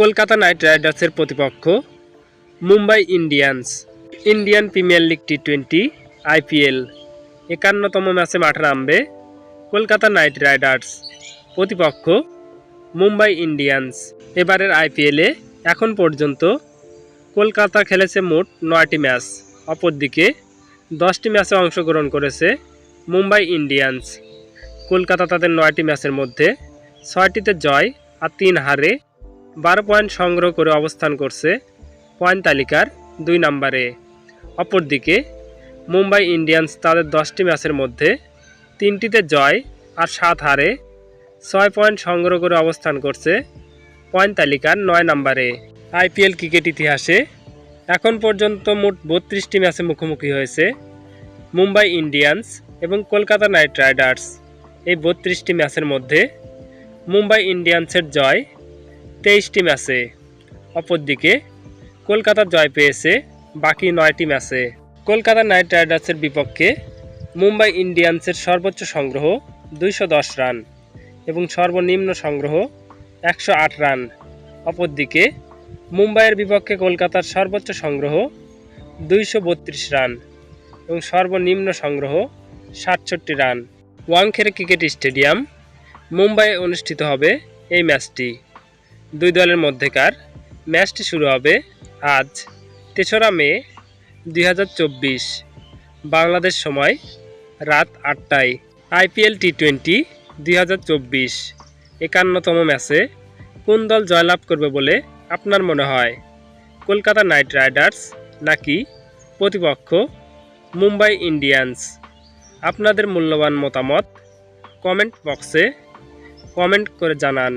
Kolkata night রাইডার্সের প্রতিপক্ষ, Mumbai Indians. Indian Premier League T twenty IPL একান্নতম ম্যাচে মাঠে নামবে কলকাতা নাইট রাইডার্স। প্রতিপক্ষ, মুম্বাই ইন্ডিয়ান্স। এবারের আইপিএলে এখন পর্যন্ত কলকাতা খেলেছে মোট নয়টি ম্যাচ। অপরদিকে দশটি ম্যাচে অংশগ্রহণ করেছে মুম্বাই ইন্ডিয়ান্স। কলকাতা তাদের নয়টি ম্যাচের মধ্যে ছয়টিতে জয় আর তিন হারে বারো পয়েন্ট সংগ্রহ করে অবস্থান করছে পয়েন্ট তালিকার দুই নম্বরে। অপরদিকে, মুম্বাই ইন্ডিয়ান্স তাদের দশটি ম্যাচের মধ্যে তিনটিতে জয় আর সাত হারে ছয় পয়েন্ট সংগ্রহ করে অবস্থান করছে পয়েন্ট তালিকার নয় নম্বরে। আইপিএল ক্রিকেট ইতিহাসে এখন পর্যন্ত মোট বত্রিশটি ম্যাচে মুখোমুখি হয়েছে মুম্বাই ইন্ডিয়ান্স এবং কলকাতা নাইট রাইডার্স। এই বত্রিশটি ম্যাচের মধ্যে মুম্বাই ইন্ডিয়ান্সের জয় তেইশটি ম্যাচে অপরদিকে কলকাতা জয় পেয়েছে, বাকি নয়টি ম্যাচে কলকাতা নাইট রাইডার্সের বিপক্ষে মুম্বাই ইন্ডিয়ান্সের সর্বোচ্চ সংগ্রহ দুইশো দশ রান এবং সর্বনিম্ন সংগ্রহ একশো আট রান। অপরদিকে মুম্বাইয়ের বিপক্ষে কলকাতার সর্বোচ্চ সংগ্রহ দুইশো বত্রিশ রান এবং সর্বনিম্ন সংগ্রহ সাতষট্টি রান। ওয়াংখের ক্রিকেট স্টেডিয়াম মুম্বাইয়ে অনুষ্ঠিত হবে এই ম্যাচটি। দুই দলের মধ্যেকার ম্যাচটি শুরু হবে আজ তেসরা মে দুই হাজার চব্বিশ, বাংলাদেশ সময় রাত আটটায়। আইপিএল টি টোয়েন্টি দুই একান্নতম ম্যাচে কোন দল জয়লাভ করবে বলে আপনার মনে হয়? কলকাতা নাইট রাইডার্স নাকি প্রতিপক্ষ মুম্বাই ইন্ডিয়ান্স? আপনাদের মূল্যবান মতামত কমেন্ট বক্সে কমেন্ট করে জানান।